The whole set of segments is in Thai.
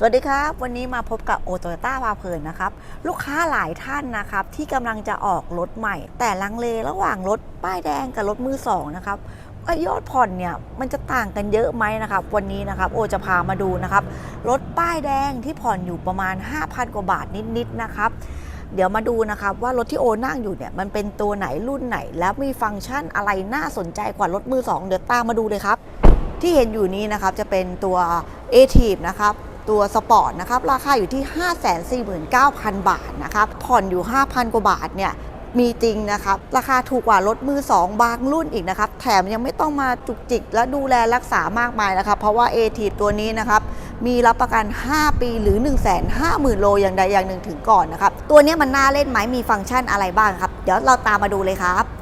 สวัสดีครับ วันนี้มาพบกับโอโตโยต้าพาเพลินนะครับ ลูกค้าหลายท่านนะครับ ที่กำลังจะออกรถใหม่ แต่ลังเลระหว่างรถป้ายแดงกับรถมือสองนะครับยอดผ่อนเนี่ยมันจะต่างกันเยอะไหมนะครับ วันนี้นะครับโอจะพามาดูนะครับ รถป้ายแดงที่ผ่อนอยู่ประมาณ 5,000 กว่าบาทนิดๆนะครับเดี๋ยวมาดูนะครับว่ารถที่โอนั่งอยู่เนี่ยมันเป็นตัวไหนรุ่นไหน แล้วมีฟังก์ชันอะไรน่าสนใจกว่ารถมือสองเดี๋ยวตามมาดูเลยครับ ที่เห็นอยู่นี้นะครับจะเป็นตัว a t i v นะครับ ตัวสปอร์ตนะครับราคาอยู่ที่ 549,000 บาทนะครับผ่อนอยู่ 5,000 กว่าบาทเนี่ยมีจริงนะครับ ราคาถูกกว่ารถมือ 2 บางรุ่นอีกนะครับ แถมยังไม่ต้องมาจุกจิกและดูแลรักษามากมายนะครับ เพราะว่า a t i v ตัวนี้นะครับ มีรับประกัน 5 ปีหรือ 150,000 โลอย่างใดอย่างหนึ่งถึงก่อนนะครับ ตัวนี้มันน่าเล่นไหมมีฟังก์ชันอะไรบ้างครับ เดี๋ยวเราตามมาดูเลยครับ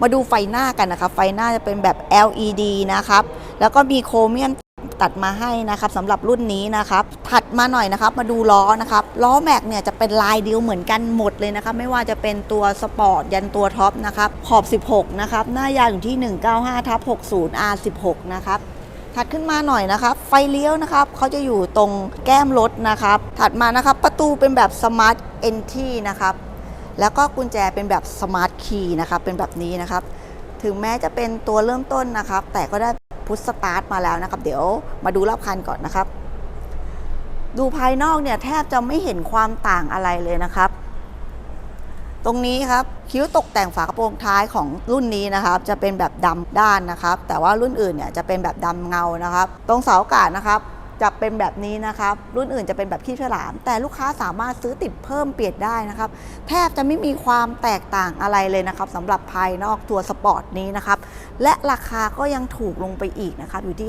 มาดูไฟหน้ากันนะครับ ไฟหน้าจะเป็นแบบ LED นะครับ แล้วก็มีโครเมียมตัดมาให้นะครับสำหรับรุ่นนี้นะครับ ถัดมาหน่อยนะครับ มาดูล้อนะครับล้อแม็กเนี่ยจะเป็นลายเดียวเหมือนกันหมดเลยนะครับ ไม่ว่าจะเป็นตัวสปอร์ตยันตัวท็อปนะครับ ขอบ 16 นะครับ หน้ายาวอยู่ที่ 195ทับ60 R16 นะครับถัดขึ้นมาหน่อยนะครับ ไฟเลี้ยวนะครับเขาจะอยู่ตรงแก้มรถนะครับ ถัดมานะครับ ประตูเป็นแบบสมาร์ทเอนทีนะครับ แล้วก็กุญแจเป็นแบบสมาร์ทคีย์นะครับเป็นแบบนี้นะครับ ถึงแม้จะเป็นตัวเริ่มต้นนะครับ แต่ก็ได้พุทสตาร์ทมาแล้วนะครับ เดี๋ยวมาดูรอบคันก่อนนะครับ ดูภายนอกเนี่ยแทบจะไม่เห็นความต่างอะไรเลยนะครับ ตรงนี้ครับคิ้วตกแต่งฝากระโปรงท้ายของรุ่นนี้นะครับ จะเป็นแบบดำด้านนะครับ แต่ว่ารุ่นอื่นเนี่ยจะเป็นแบบดำเงานะครับ ตรงเสาอากาศนะครับ จะเป็นแบบนี้นะครับรุ่นอื่นจะเป็นแบบขี้ฉลาม แต่ลูกค้าสามารถซื้อติดเพิ่มเปลี่ยนได้นะครับ แทบจะไม่มีความแตกต่างอะไรเลยนะครับสำหรับภายนอกตัวสปอร์ตนี้นะครับ และราคาก็ยังถูกลงไปอีกนะครับ อยู่ที่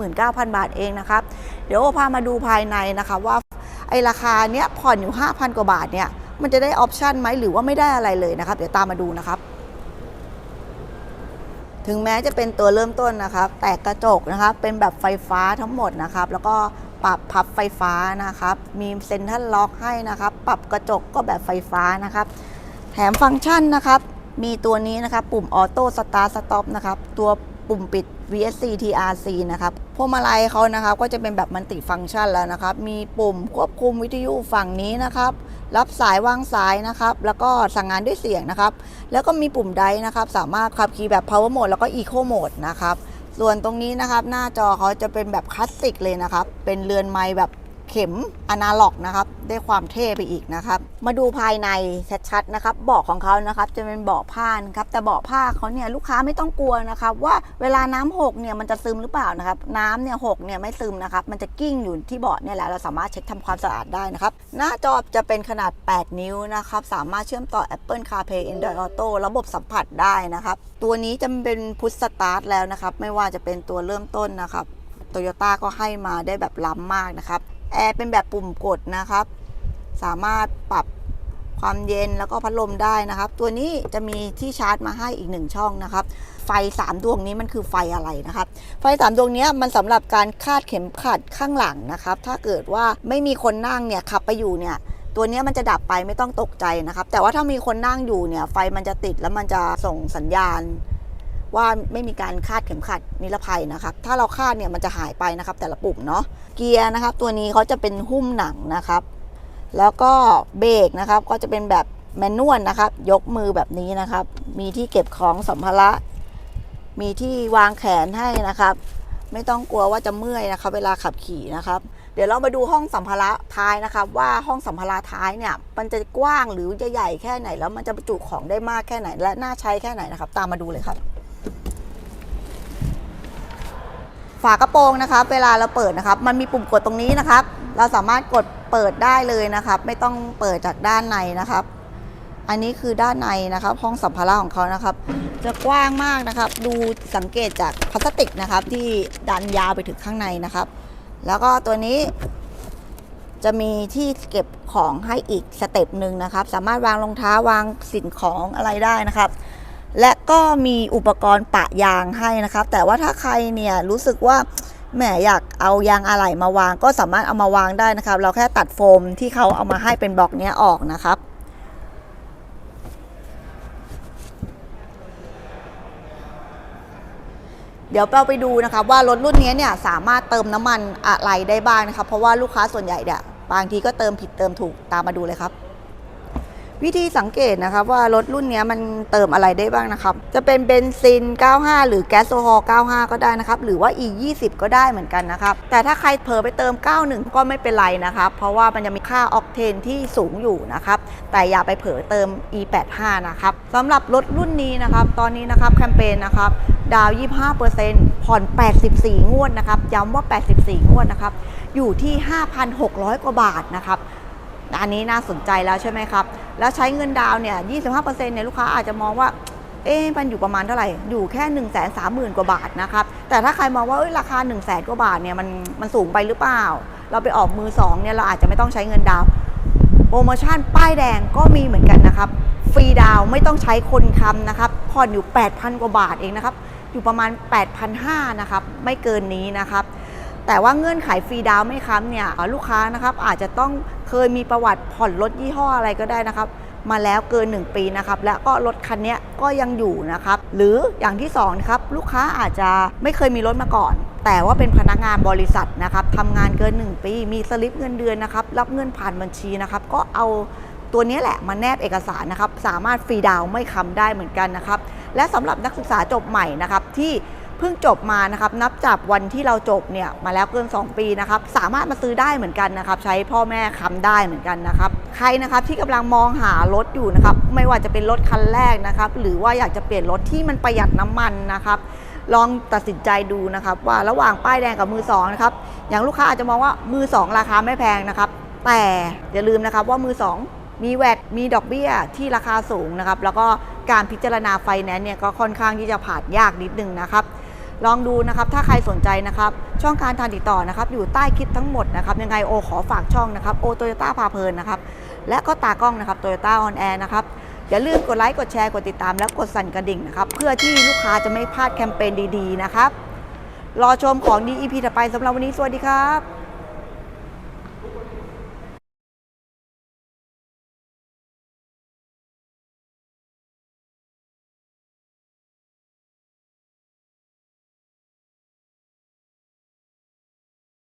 549,000 บาทเองนะครับ เดี๋ยวพามาดูภายในนะคะว่าไอราคาเนี้ยผ่อนอยู่ 5,000 กว่าบาทเนี่ยมันจะได้ออปชันไหมหรือว่าไม่ได้อะไรเลยนะครับ เดี๋ยวตามมาดูนะครับ ถึงแม้จะเป็นตัวเริ่มต้นนะครับ แต่กระจกนะครับเป็นแบบไฟฟ้าทั้งหมดนะครับ แล้วก็ปรับพับไฟฟ้านะครับ มีเซ็นทรัลล็อกให้นะครับ ปรับกระจกก็แบบไฟฟ้านะครับ แถมฟังก์ชันนะครับ มีตัวนี้นะครับ ปุ่มออโต้สตาร์สต็อปนะครับ ตัวปุ่มปิด VSC TRC นะครับ พวงมาลัยเขานะครับก็จะเป็นแบบมันติฟังก์ชันแล้วนะครับ มีปุ่มควบคุมวิทยุฝั่งนี้นะครับ รับสายวางสายนะครับ แล้วก็สั่งงานด้วยเสียงนะครับ แล้วก็มีปุ่มไดนะครับ สามารถขับขี่แบบ power mode แล้วก็ eco mode นะครับ ส่วนตรงนี้นะครับ หน้าจอเขาจะเป็นแบบคลาสสิกเลยนะครับ เป็นเรือนไม้แบบ เข็มอนาล็อกนะครับได้ความเท่ไปอีกนะครับ มาดูภายในชัดๆนะครับเบาะของเขานะครับจะเป็นเบาะผ้านะครับแต่เบาะผ้าเขาเนี่ยลูกค้าไม่ต้องกลัวนะครับว่าเวลาน้ำหกเนี่ยมันจะซึมหรือเปล่านะครับน้ำเนี่ยหกเนี่ยไม่ซึมนะครับมันจะกิ้งอยู่ที่เบาะเนี่ยแหละเราสามารถเช็ดทำความสะอาดได้นะครับหน้าจอจะเป็นขนาด 8 นิ้วนะครับสามารถเชื่อมต่อ Apple CarPlay Android Auto ระบบสัมผัสได้นะครับตัวนี้จะเป็นพุทสตาร์ทแล้วนะครับไม่ว่าจะเป็นตัวเริ่มต้นนะครับโตโยต้าก็ให้มาได้แบบล้ำมากนะครับ แอร์เป็นแบบปุ่มกดนะครับ สามารถปรับความเย็นแล้วก็พัดลมได้นะครับ ตัวนี้จะมีที่ชาร์จมาให้อีกหนึ่งช่องนะครับ ไฟ 3 ดวงนี้มันคือไฟอะไรนะครับ ไฟ 3 ดวงนี้มันสำหรับการคาดเข็มขัดข้างหลังนะครับ ถ้าเกิดว่าไม่มีคนนั่งเนี่ยขับไปอยู่เนี่ยตัวนี้มันจะดับไปไม่ต้องตกใจนะครับ แต่ว่าถ้ามีคนนั่งอยู่เนี่ยไฟมันจะติดแล้วมันจะส่งสัญญาณ ว่าไม่มีการคาดเข็มขัดนิรภัยนะครับ ถ้าเราคาดเนี่ยมันจะหายไปนะครับ แต่ละปุ่มเนาะ เกียร์นะครับ ตัวนี้เขาจะเป็นหุ้มหนังนะครับ แล้วก็เบรกนะครับ ก็จะเป็นแบบแมนนวลนะครับ ยกมือแบบนี้นะครับ มีที่เก็บของสัมภาระ มีที่วางแขนให้นะครับ ไม่ต้องกลัวว่าจะเมื่อยนะครับ เวลาขับขี่นะครับ เดี๋ยวเรามาดูห้องสัมภาระท้ายนะครับ ว่าห้องสัมภาระท้ายเนี่ย มันจะกว้างหรือจะใหญ่แค่ไหน แล้วมันจะบรรจุของได้มากแค่ไหน และน่าใช้แค่ไหนนะครับ ตามมาดูเลยครับ ฝากระโปรงนะครับ เวลาเราเปิดนะครับ มันมีปุ่มกดตรงนี้นะครับ เราสามารถกดเปิดได้เลยนะครับ ไม่ต้องเปิดจากด้านในนะครับ อันนี้คือด้านในนะครับ ห้องสัมภาระของเขานะครับ จะกว้างมากนะครับ ดูสังเกตจากพลาสติกนะครับ ที่ดันยาวไปถึงข้างในนะครับ แล้วก็ตัวนี้จะมีที่เก็บของให้อีกสเต็ปหนึ่งนะครับ สามารถวางรองเท้าวางสิ่งของอะไรได้นะครับ และก็มีอุปกรณ์ปะยางให้นะครับ แต่ว่าถ้าใครเนี่ยรู้สึกว่าแหมอยากเอายางอะไหล่มาวาง ก็สามารถเอามาวางได้นะครับ เราแค่ตัดโฟมที่เขาเอามาให้เป็นบล็อกเนี้ยออกนะครับเดี๋ยวเราไปดูนะครับว่ารถรุ่นนี้เนี่ยสามารถเติมน้ำมันอะไรได้บ้างนะครับ เพราะว่าลูกค้าส่วนใหญ่เนี่ยบางทีก็เติมผิดเติมถูกตามมาดูเลยครับ วิธีสังเกตนะครับว่ารถรุ่นนี้มันเติมอะไรได้บ้างนะครับ จะเป็นเบนซิน 95 หรือแก๊สโซฮอล์ 95 ก็ได้นะครับ หรือว่า E 20ก็ได้เหมือนกันนะครับ แต่ถ้าใครเผลอไปเติม 91 ก็ไม่เป็นไรนะครับ เพราะว่ามันจะมีค่าออกเทนที่สูงอยู่นะครับ แต่อย่าไปเผลอเติม E 85นะครับสำหรับรถรุ่นนี้นะครับ ตอนนี้นะครับแคมเปญนะครับ ดาว 25%ผ่อน 84 งวดนะครับ ย้ำว่า 84 งวดนะครับ อยู่ที่ 5,600 กว่าบาทนะครับ อันนี้น่าสนใจแล้วใช่ไหมครับ แล้วใช้เงินดาวเนี่ย25%เนี่ยลูกค้าอาจจะมองว่า เอ๊ะมันอยู่ประมาณเท่าไหร่ อยู่แค่ 1 3 0 0 0 0 กว่าบาทนะครับ แต่ถ้าใครมองว่าเอ้ยราคา 1 0 0 0 0แกว่าบาทเนี่ยมันมันสูงไปหรือเปล่า เราไปออกมือ2เนี่ยเราอาจจะไม่ต้องใช้เงินดาวโปรโมชั่นป้ายแดงก็มีเหมือนกันนะครับ ฟรีดาวไม่ต้องใช้คนค้ำนะครับ ผ่อนอยู่ 8,000 กว่าบาทเองนะครับ อยู่ประมาณ 8,500นะครับ ไม่เกินนี้นะครับ แต่ว่าเงื่อนไขฟรีดาวไม่ค้ำเนี่ยลูกค้านะครับอาจจะต้อง เคยมีประวัติผ่อนรถยี่ห้ออะไรก็ได้นะครับ มาแล้วเกิน 1 ปีนะครับ และก็รถคันนี้ก็ยังอยู่นะครับ หรืออย่างที่2นะครับลูกค้าอาจจะไม่เคยมีรถมาก่อน แต่ว่าเป็นพนักงานบริษัทนะครับทำงานเกิน 1 ปี มีสลิปเงินเดือนนะครับ รับเงินผ่านบัญชีนะครับ ก็เอาตัวนี้แหละมาแนบเอกสารนะครับ สามารถฟรีดาวไม่ค้ำได้เหมือนกันนะครับ และสำหรับนักศึกษาจบใหม่นะครับที่ เพิ่งจบมานะครับนับจากวันที่เราจบเนี่ยมาแล้วเกิน 2 ปีนะครับสามารถมาซื้อได้เหมือนกันนะครับ ใช้พ่อแม่ค้ำได้เหมือนกันนะครับ ใครนะครับที่กำลังมองหารถอยู่นะครับไม่ว่าจะเป็นรถคันแรกนะครับ หรือว่าอยากจะเปลี่ยนรถที่มันประหยัดน้ำมันนะครับลองตัดสินใจดูนะครับว่าระหว่างป้ายแดงกับมือสองนะครับอย่างลูกค้าอาจจะมองว่ามือสองราคาไม่แพงนะครับ แต่อย่าลืมนะครับว่ามือสองมีแวดมีดอกเบี้ยที่ราคาสูงนะครับ แล้วก็การพิจารณาไฟแนนซ์เนี่ยก็ค่อนข้างที่จะผ่านยากนิดนึงนะครับ ลองดูนะครับถ้าใครสนใจนะครับช่องการทางติดต่อนะครับอยู่ใต้คลิปทั้งหมดนะครับยังไงโอขอฝากช่องนะครับโอโตโยต้าพาเพลินนะครับและก็ตากล้องนะครับโตโยต้าออนแอร์นะครับอย่าลืมกดไลค์กดแชร์กดติดตามและกดสั่นกระดิ่งนะครับเพื่อที่ลูกค้าจะไม่พลาดแคมเปญดีๆนะครับรอชมของดีอีพีต่อไปสำหรับวันนี้สวัสดีครับ